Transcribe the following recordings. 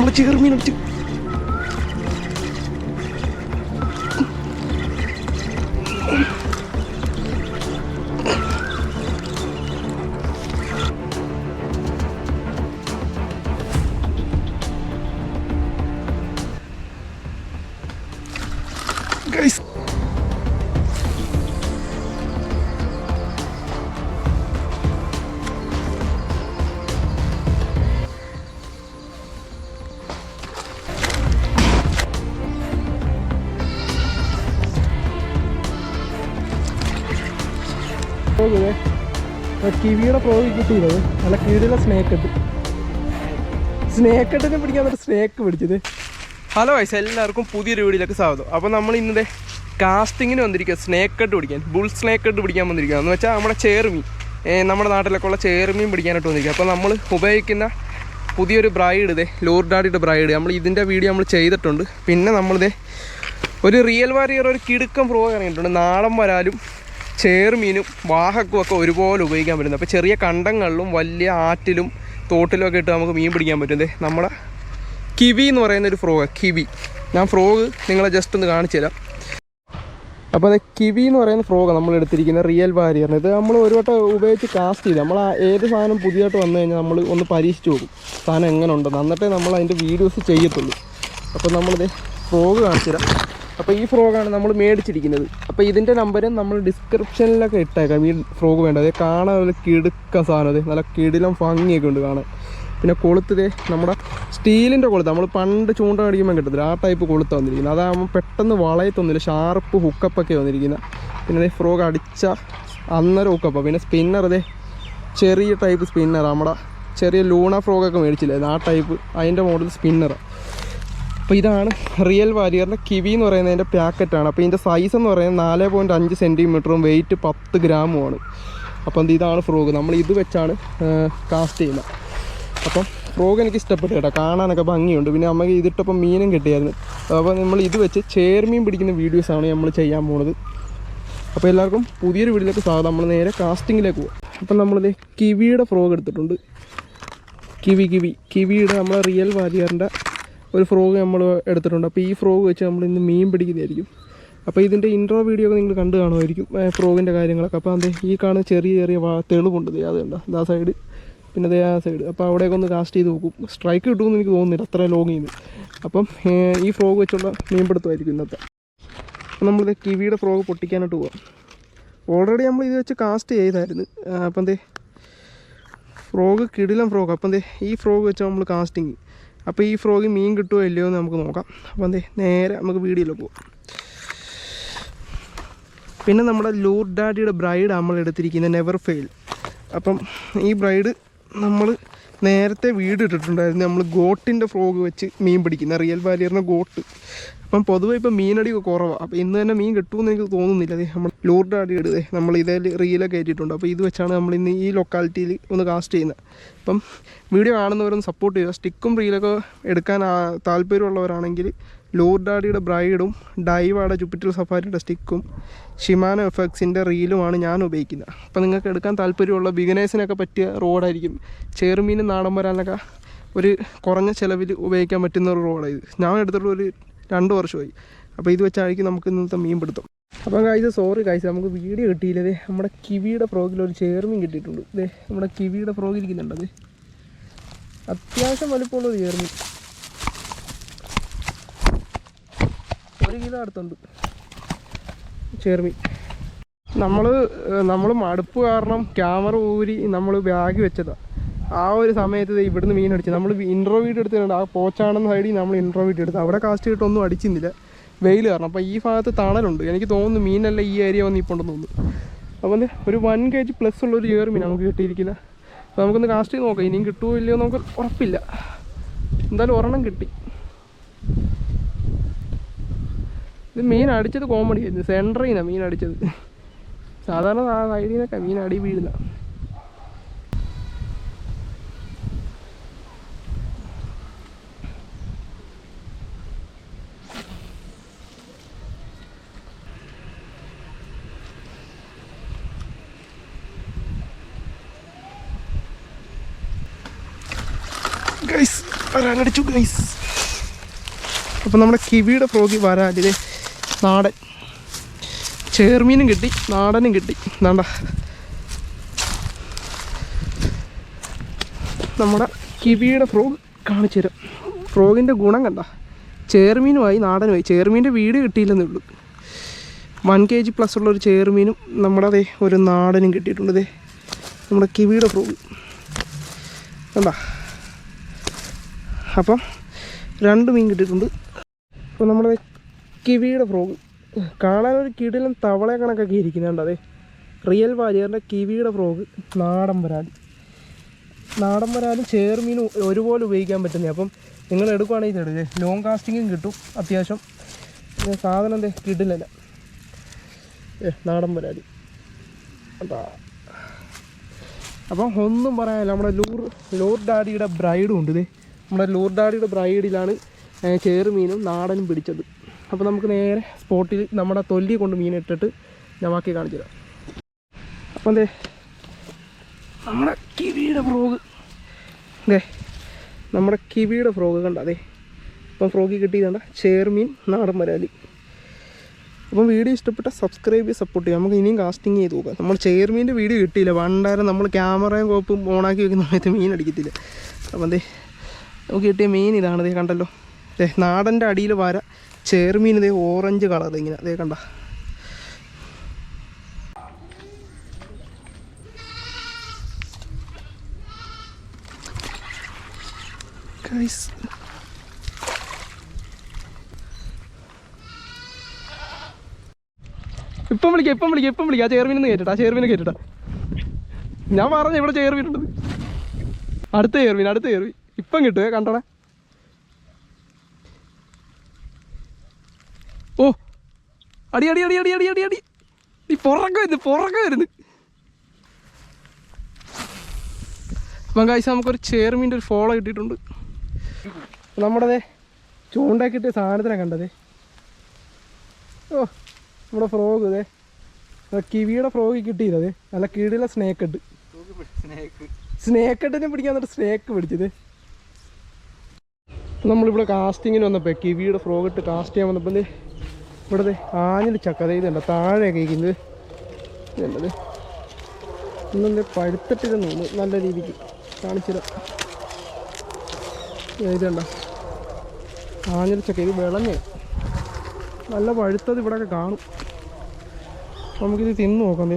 നമ്മൾ ചേർമീൻ കിവിയുടെ പ്രോ കിട്ടിയത് നല്ല കീഴിലെ സ്നേക്ക് ഇട്ട് സ്നേക്ക് ഇട്ടിനെ പിടിക്കാൻ പറ്റും സ്നേക്ക് പിടിച്ചത്. ഹലോ വൈസ് എല്ലാവർക്കും പുതിയൊരു വീഡിയോയിലേക്ക് സ്വാഗതം. അപ്പോൾ നമ്മൾ ഇന്നത്തെ കാസ്റ്റിങ്ങിന് വന്നിരിക്കുക സ്നേക്ക് കട്ട് പിടിക്കാൻ. ബുൾ സ്നേക്ക് കട്ട് പിടിക്കാൻ വന്നിരിക്കുക എന്ന് വെച്ചാൽ നമ്മുടെ ചേർമീൻ നമ്മുടെ നാട്ടിലൊക്കെ ഉള്ള ചേർമീൻ പിടിക്കാനായിട്ട് വന്നിരിക്കുക അപ്പോൾ നമ്മൾ ഉപയോഗിക്കുന്ന പുതിയൊരു ബ്രൈഡ് ഇതേ ലോർ ഡാഡിയുടെ ബ്രൈഡ് നമ്മൾ ഇതിന്റെ വീഡിയോ നമ്മൾ ചെയ്തിട്ടുണ്ട്. പിന്നെ നമ്മളിതേ ഒരു റിയൽ വാരിയർ ഒരു കിടുക്കം പ്രോ ഇറങ്ങിയിട്ടുണ്ട്. നാളം വരാലും ചേർമീനും വാഹക്കും ഒക്കെ ഒരുപോലെ ഉപയോഗിക്കാൻ പറ്റുന്നത്. അപ്പോൾ ചെറിയ കണ്ടങ്ങളിലും വലിയ ആറ്റിലും തോട്ടിലും ഒക്കെ ഇട്ട് നമുക്ക് മീൻ പിടിക്കാൻ പറ്റും. ദേ നമ്മുടെ കിവി എന്ന് പറയുന്ന ഒരു ഫ്രോഗ് കിവി. ഞാൻ ഫ്രോഗ് നിങ്ങളെ ജസ്റ്റ് ഒന്ന് കാണിച്ചു തരാം. അപ്പോൾ അത് കിവി എന്ന് പറയുന്ന ഫ്രോഗ് നമ്മൾ എടുത്തിരിക്കുന്ന റിയൽ വാരിയറിന്. ഇത് നമ്മൾ ഒരു വട്ടം ഉപയോഗിച്ച് കാസ്റ്റ് ചെയ്ത്. നമ്മൾ ഏത് സാധനം പുതിയതായിട്ട് വന്നു കഴിഞ്ഞാൽ നമ്മൾ ഒന്ന് പരീക്ഷിച്ച് നോക്കും സാധനം എങ്ങനെ ഉണ്ടെന്ന് എന്നിട്ടേ നമ്മൾ അതിന്റെ വീഡിയോസ് ചെയ്യത്തുള്ളൂ. അപ്പോൾ നമ്മളിത് ഫ്രോഗ് കാണിച്ചു തരാം. അപ്പോൾ ഈ ഫ്രോഗാണ് നമ്മൾ മേടിച്ചിരിക്കുന്നത്. അപ്പോൾ ഇതിന്റെ നമ്പരും നമ്മൾ ഡിസ്ക്രിപ്ഷനിലൊക്കെ ഇട്ടേക്കാം. ഈ ഫ്രോഗ് വേണ്ടത് കാണാൻ നല്ല കിടുക്ക സാധനം അത് നല്ല കിടിലം ഭംഗിയൊക്കെ ഉണ്ട് കാണാൻ. പിന്നെ കൊളുത്തത് നമ്മുടെ സ്റ്റീലിന്റെ കൊളുത്ത് നമ്മൾ പണ്ട് ചൂണ്ട അടിക്കുമ്പോൾ കിട്ടത്തില്ല ആ ടൈപ്പ് കൊളുത്ത് വന്നിരിക്കുന്നത്. അതാകുമ്പോൾ പെട്ടെന്ന് വളയത്തൊന്നുമില്ല ഷാർപ്പ് ഹുക്കപ്പൊക്കെ വന്നിരിക്കുന്നത് പിന്നെ ഫ്രോഗ് അടിച്ച അന്നേരം ഹുക്കപ്പ് പിന്നെ സ്പിന്നർ അതേ ചെറിയ ടൈപ്പ് സ്പിന്നർ നമ്മുടെ ചെറിയ ലൂണ ഫ്രോഗൊക്കെ മേടിച്ചില്ലായിരുന്നു ആ ടൈപ്പ് അതിന്റെ മോഡൽ സ്പിന്നറാണ് അപ്പോൾ ഇതാണ് റിയൽ വാരിയറിന്റെ കിവി എന്ന് പറയുന്നതിന്റെ പാക്കറ്റാണ് അപ്പോൾ ഇതിന്റെ സൈസ് എന്ന് പറയുന്നത് നാല് പോയിന്റ് അഞ്ച് സെന്റിമീറ്ററും വെയിറ്റ് പത്ത് ഗ്രാമുമാണ് അപ്പം ഇതാണ് ഫ്രോഗ് നമ്മൾ ഇത് വെച്ചാണ് കാസ്റ്റ് ചെയ്യുന്നത്. അപ്പം ഫ്രോഗ് എനിക്ക് ഇഷ്ടപ്പെട്ടു കേട്ടോ. കാണാനൊക്കെ ഭംഗിയുണ്ട്. പിന്നെ നമുക്ക് ഇതിട്ടപ്പം മീനും കിട്ടിയായിരുന്നു. അപ്പോൾ നമ്മൾ ഇത് വെച്ച് ചേർമീൻ പിടിക്കുന്ന വീഡിയോസാണ് നമ്മൾ ചെയ്യാൻ പോണത്. അപ്പോൾ എല്ലാവർക്കും പുതിയൊരു വീഡിയോയിലേക്ക് സ്വാഗതം. നമ്മൾ നേരെ കാസ്റ്റിങ്ങിലേക്ക് പോകും അപ്പം നമ്മളിത് കിവിയുടെ ഫ്രോഗ് എടുത്തിട്ടുണ്ട്. Kiwi Kiwi. കിവിയുടെ നമ്മളെ റിയൽ വാരിയറിന്റെ ഒരു ഫ്രോഗ് നമ്മൾ എടുത്തിട്ടുണ്ട്. അപ്പോൾ ഈ ഫ്രോഗ് വെച്ച് നമ്മൾ ഇന്ന് മീൻ പിടിക്കുന്നതായിരിക്കും. അപ്പോൾ ഇതിന്റെ ഇൻട്രോ വീഡിയോ ഒക്കെ നിങ്ങൾ കണ്ടു കാണുമായിരിക്കും ഫ്രോഗിന്റെ കാര്യങ്ങളൊക്കെ. അപ്പോൾ അത് ഈ കാണുന്ന ചെറിയ ചെറിയ തെളിവുണ്ട് അത് കണ്ടോ? ആ സൈഡ് പിന്നെ അതേ ആ സൈഡ് അപ്പോൾ അവിടെയൊക്കെ ഒന്ന് കാസ്റ്റ് ചെയ്ത് നോക്കും. സ്ട്രൈക്ക് കിട്ടുമെന്ന് എനിക്ക് തോന്നുന്നില്ല അത്ര ലോങ് ചെയ്ത് അപ്പം ഈ ഫ്രോഗ് വെച്ചുള്ള മീൻപിടുത്തമായിരിക്കും ഇന്നത്തെ. അപ്പം നമ്മളിത് കിവിയുടെ ഫ്രോഗ് പൊട്ടിക്കാനായിട്ട് പോവാം. ഓൾറെഡി നമ്മൾ ഇത് വെച്ച് കാസ്റ്റ് ചെയ്തായിരുന്നു. അപ്പം എന്തേ ഫ്രോഗ് കിടിലം ഫ്രോഗ് അപ്പം എന്തേ ഈ ഫ്രോഗ് വെച്ച് നമ്മൾ കാസ്റ്റിങ് അപ്പോൾ ഈ ഫ്രോഗ് മീൻ കിട്ടുമോ ഇല്ലയോ എന്ന് നമുക്ക് നോക്കാം. അപ്പോൾ എന്തേ നേരെ നമുക്ക് വീഡിയോയിൽ പോകാം പിന്നെ നമ്മുടെ ലൂർ ഡാഡിയുടെ ബ്രൈഡ് നമ്മൾ എടുത്തിരിക്കുന്ന നെവർ ഫെയിൽ അപ്പം ഈ ബ്രൈഡ് നമ്മൾ നേരത്തെ വീട് ഇട്ടിട്ടുണ്ടായിരുന്നു. നമ്മൾ ഗോട്ടിന്റെ ഫ്രോഗ് വെച്ച് മീൻ പിടിക്കുന്ന റിയൽ വാലിയറിന്റെ ഗോട്ട് അപ്പം പൊതുവെ ഇപ്പം മീനടി കുറവാണ് അപ്പോൾ ഇന്ന് തന്നെ മീൻ കിട്ടുമെന്ന് എനിക്ക് തോന്നുന്നില്ല. അതെ നമ്മൾ ലൂർഡ് അടി ഇടുതേ നമ്മൾ ഇതേ റീലൊക്കെ കയറ്റിയിട്ടുണ്ട്. അപ്പോൾ ഇത് വെച്ചാണ് നമ്മൾ ഇന്ന് ഈ ലൊക്കാലിറ്റിയിൽ ഒന്ന് കാസ്റ്റ് ചെയ്യുന്നത്. അപ്പം വീഡിയോ കാണുന്നവരൊന്ന് സപ്പോർട്ട് ചെയ്യുക. സ്റ്റിക്കും റീലൊക്കെ എടുക്കാൻ താല്പര്യമുള്ളവരാണെങ്കിൽ ലൂർഡാഡിയുടെ ബ്രൈഡും ഡൈവാടെ ജുപ്പിറ്റർ സഫാരിയുടെ സ്റ്റിക്കും ഷിമാനോ എഫക്സിന്റെ റീലുമാണ് ഞാൻ ഉപയോഗിക്കുന്നത്. അപ്പോൾ നിങ്ങൾക്ക് എടുക്കാൻ താല്പര്യമുള്ള ബിഗിനേഴ്സിനൊക്കെ പറ്റിയ റോഡായിരിക്കും ചേറുമീനും നാടൻ വരാനൊക്കെ ഒരു കുറഞ്ഞ ചിലവിൽ ഉപയോഗിക്കാൻ പറ്റുന്ന ഒരു റോഡാണ് ഇത് ഞാൻ എടുത്തിട്ടുള്ള ഒരു രണ്ട് വർഷമായി. അപ്പോൾ ഇത് വെച്ചായിരിക്കും നമുക്ക് ഇന്നത്തെ മീൻ പിടുത്തം അപ്പം കാഴ്ച സോറി കാഴ്ച നമുക്ക് വീഡിയോ കിട്ടിയില്ല നമ്മുടെ കിവിയുടെ ഫ്രോഗിൽ ഒരു ചേർമീൻ കിട്ടിയിട്ടുണ്ട്. ദേ നമ്മുടെ കിവിയുടെ ഫ്രോഗ് ഇരിക്കുന്നുണ്ട് അത് അത്യാവശ്യം വലുപ്പമുള്ള ഒരു ചേർമീൻ ഒരു കിലോ അടുത്തുണ്ട് ചേർമീൻ നമ്മൾ നമ്മൾ മടുപ്പ് കാരണം ക്യാമറ ഊരി നമ്മൾ ബാഗ് വെച്ചതാണ് ആ ഒരു സമയത്ത് ഇവിടുന്ന് മീൻ അടിച്ചു. നമ്മൾ ഇൻട്രോ വീഡിയോ എടുത്തിട്ടുണ്ട് ആ പോച്ചാണെന്ന സൈഡിൽ നമ്മൾ ഇൻട്രോ വീഡിയോ എടുത്തു. അവിടെ കാസ്റ്റ് ഇട്ടൊന്നും അടിച്ചിരുന്നില്ല വെയിൽ കാരണം. അപ്പോൾ ഈ ഭാഗത്ത് തണലുണ്ട്. എനിക്ക് തോന്നുന്നു മീനല്ല ഈ ഏരിയ വന്ന് ഇപ്പോൾ ഉണ്ടെന്ന് തോന്നുന്നു അപ്പോൾ ഒരു വൺ കെ ജി പ്ലസ് ഉള്ള ഒരു ചേർമീൻ നമുക്ക് കിട്ടിയിരിക്കില്ല അപ്പോൾ നമുക്കൊന്ന് കാസ്റ്റ് ചെയ്ത് നോക്കാം. ഇനിയും കിട്ടുമോ ഇല്ലയോ നമുക്ക് ഉറപ്പില്ല. എന്തായാലും ഒരെണ്ണം കിട്ടി. ഇത് മീൻ അടിച്ചത് കോമഡി ആയിരുന്നു. സെന്ററിൽ മീൻ അടിച്ചത്. സാധാരണ സൈഡിൽ നിന്നൊക്കെ മീൻ അടി വീഴുന്ന ഗൈസ് വരാനടിച്ചു ഗൈസ് അപ്പം നമ്മുടെ കിവിയുടെ ഫ്രോഗി വരാലിലെ നാടൻ. ചേർമീനും കിട്ടി നാടനും കിട്ടി. നാണ്ട നമ്മുടെ കിവിയുടെ ഫ്രോഗ് കാണിച്ചു തരാം. ഫ്രോഗിന്റെ ഗുണം കണ്ട. ചേർമീനുമായി നാടനുമായി. ചേർമീന്റെ വീട് കിട്ടിയില്ലെന്നേ ഉള്ളൂ. വൺ കെ ജി പ്ലസ് ഉള്ള ഒരു ചേർമീനും നമ്മുടെ അതേ ഒരു നാടനും കിട്ടിയിട്ടുണ്ട് ദേ. നമ്മുടെ കിവിയുടെ ഫ്രോഗ് കണ്ട. അപ്പം രണ്ട് മീൻ കിട്ടിയിട്ടുണ്ട്. അപ്പോൾ നമ്മുടെ കിവിയുടെ ഫ്രോഗ്. കാണാൻ ഒരു കിടിലും തവളെ കണക്കൊക്കെ ഇരിക്കുന്നുണ്ട് അതെ. റിയൽ വാരിയറിന്റെ കിവിയുടെ ഫ്രോഗ്. നാടൻ വരാൽ നാടൻ വരാലും ചേർമീനും ഒരുപോലെ ഉപയോഗിക്കാൻ പറ്റുന്നത് അപ്പം നിങ്ങൾ എടുക്കുവാണെങ്കിൽ എടുക്കുക ലോങ് കാസ്റ്റിങ്ങും കിട്ടും അത്യാവശ്യം. സാധനം എന്തേ? കിടിലല്ല ഏ നാടൻ വരാൻ അതാ. അപ്പം ഒന്നും പറയാനില്ല. നമ്മുടെ ലൂർ ലൂർ ഡാഡിയുടെ ബ്രൈഡും ഉണ്ട് ഇതേ. നമ്മുടെ ലൂർദാടിയുടെ ബ്രൈഡിലാണ് ചേറുമീനും നാടനും പിടിച്ചത്. അപ്പോൾ നമുക്ക് നേരെ സ്പോട്ടിൽ നമ്മുടെ തൊല്ലി കൊണ്ട് മീൻ ഇട്ടിട്ട് ഞാൻ ബാക്കി കാണിച്ചു തരാം. അപ്പം അതെ നമ്മുടെ കിവിയുടെ ഫ്രോഗ്. അതെ നമ്മുടെ കിവിയുടെ ഫ്രോഗ് കണ്ട? അതെ അപ്പം ഫ്രോഗ് കിട്ടിയതണ്ട ചേർമീൻ നാടൻ മരാലി അപ്പം വീഡിയോ ഇഷ്ടപ്പെട്ട സബ്സ്ക്രൈബ് ചെയ്ത് സപ്പോർട്ട് ചെയ്യാം നമുക്ക് ഇനിയും കാസ്റ്റിംഗ് ചെയ്ത് നോക്കാം. നമ്മൾ ചെയർമീന്റെ വീഡിയോ കിട്ടിയില്ല. പണ്ടാരം നമ്മൾ ക്യാമറയും കോപ്പും ഓണാക്കി വെക്കുന്ന സമയത്ത് മീൻ അടിക്കത്തില്ല. അപ്പം എന്തേ നമുക്ക് കിട്ടിയ മീൻ ഇതാണ് ദേ കണ്ടല്ലോ. ദേ നാടന്റെ അടിയിൽ വര ചേർമീൻ ഇതേ ഓറഞ്ച് കളർ ഇങ്ങനെ അതേ കണ്ട. ഇപ്പം വിളിക്കാം ഇപ്പം വിളിക്കാം ഇപ്പം വിളിക്കാം. ആ ചെയർമീനൊന്ന് കയറ്റട്ടാ ആ ചെയർമീനെ കേട്ടിട്ടാ ഞാൻ പറഞ്ഞു ഇവിടെ ചെയർമീൻ ഉണ്ടെന്ന്. അടുത്ത ചെയർമീൻ അടുത്ത ചെയർമീൻ ഇപ്പം കിട്ടുവേ കണ്ടോണേ ഓ അടി അടി അടി അടി അടി അടി അടി. നീ പുറക്കെ വരുന്നു പുറക്കെ വരുന്നു. അപ്പം കാഴ്ച നമുക്കൊരു ചെയർമീന്റെ ഒരു ഫോളോ കിട്ടിയിട്ടുണ്ട്. നമ്മുടേതേ ചൂണ്ടയൊക്കെ കിട്ടിയ സാധനത്തിനാണ് കണ്ടത്. ഓ നമ്മുടെ ഫ്രോഗ് ഇതേ കിവിയുടെ ഫ്രോഗ് കിട്ടിയില്ലേ നല്ല കീഴിലെ സ്നേക്ക് ഇട്ട് സ്നേക്ക് ഇട്ടിനെ പിടിക്കാൻ സ്നേക്ക് പിടിച്ചത്. നമ്മളിവിടെ കാസ്റ്റിങ്ങിന് വന്നപ്പോൾ കിവിയുടെ ഫ്രോഗ് ഇട്ട് കാസ്റ്റ് ചെയ്യാൻ വന്നപ്പോൾ ഇവിടുത്തെ ആഞ്ഞിൽ ചക്ക ഇതുണ്ട് താഴെയൊക്കെ ഇരിക്കുന്നത്. ഇതുണ്ടത് ഇന്നെന്ത് പഴുത്തിട്ടില്ലെന്ന് നല്ല രീതിക്ക് കാണിച്ചില്ല ഇതുണ്ട ആഞ്ഞിൽ ചക്ക ഇത് വിളഞ്ഞേ. നല്ല പഴുത്തത് ഇവിടെയൊക്കെ കാണും. നമുക്കിത് തിന്ന് നോക്കാം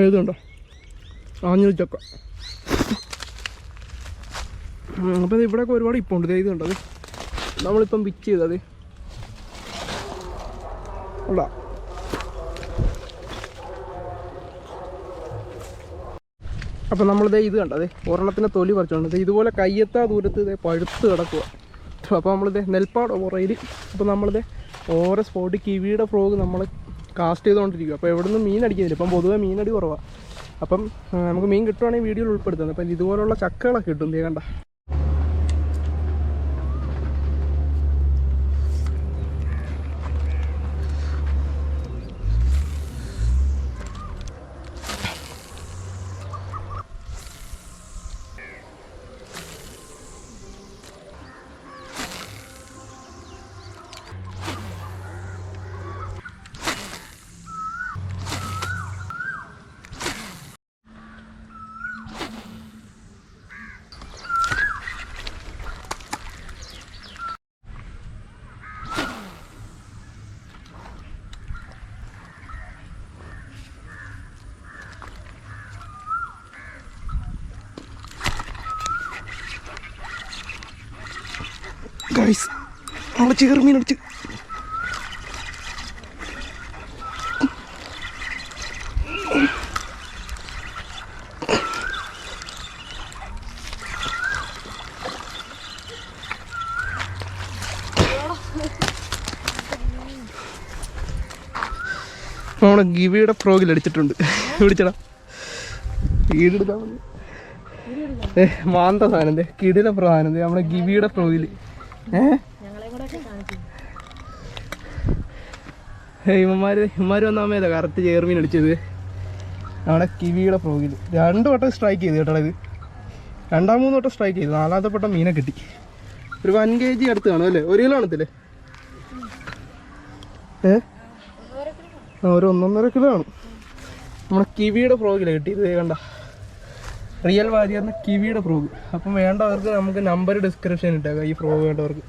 എഴുതുണ്ടോ ആഞ്ഞൂർ ചക്ക അപ്പം ഇവിടെയൊക്കെ ഒരുപാട് ഇപ്പം ഉണ്ട് ഇത് കണ്ടത്. നമ്മളിപ്പം പിച്ച് ചെയ്തത്. ഉള്ള അപ്പം നമ്മളിതേ ഇത് കണ്ടത്. ഒരെണ്ണത്തിന്റെ തൊലി പറിച്ചോണ്ടത് ഇതുപോലെ കയ്യെത്താ ദൂരത്ത് ഇതേ പഴുത്ത് കിടക്കുക. അപ്പോൾ നമ്മളിത് നെൽപ്പാട് പുറയിൽ അപ്പോൾ നമ്മളിത് ഓരോ സ്പോട്ടിൽ കിവിയുടെ ഫ്രോഗ് നമ്മൾ കാസ്റ്റ് ചെയ്തുകൊണ്ടിരിക്കുക അപ്പോൾ എവിടെ നിന്ന് മീൻ അടിക്കുന്നില്ല. ഇപ്പം പൊതുവെ മീനടി കുറവാണ് അപ്പം നമുക്ക് മീൻ കിട്ടുവാണെങ്കിൽ വീഡിയോയിൽ ഉൾപ്പെടുത്തുന്നത്. അപ്പം ഇതുപോലുള്ള ചക്കകളൊക്കെ കിട്ടും. കണ്ട. ഗൈസ് നമ്മൾ ചേർമീൻ അടിച്ച് നമ്മളെ ഗിവിയുടെ ഫ്രോഗിൽ അടിച്ചിട്ടുണ്ട്. പിടിച്ചടാ. വീടെടുക്കാൻ. ഏ മാന്ത സാധനം കിടിലെ പ്രധാനം ദേ നമ്മുടെ ഗിവിയുടെ ഫ്രോഗിൽ ഇമ്മമാര് ഇമ്മമാര് വന്ന അമ്മേതാ കറക്റ്റ് ചേർമീൻ അടിച്ചത്. നമ്മുടെ കിവിയുടെ പ്രോഗിൽ രണ്ട് വട്ടം സ്ട്രൈക്ക് ചെയ്തു കേട്ടോ ഇത്. രണ്ടാം മൂന്ന് വട്ടം സ്ട്രൈക്ക് ചെയ്തു. നാലാമത്തെ വട്ടം മീനെ കിട്ടി. ഒരു വൺ കെ ജി അടുത്ത് കാണും അല്ലേ? ഒരു കിലോ കാണത്തില്ലേ ഏ? ഒരു ഒന്നൊന്നര കിലോ ആണ്. നമ്മുടെ കിവിയുടെ പ്രോഗിലെ കിട്ടിയത്. ദേ കണ്ട. റിയൽ വാരിയറിന് കിവിയുടെ ഫ്രോഗ് അപ്പം വേണ്ടവർക്ക് നമുക്ക് നമ്പർ ഡിസ്ക്രിപ്ഷൻ ഇട്ടേക്കാം ഈ ഫ്രോഗ് വേണ്ടവർക്ക്.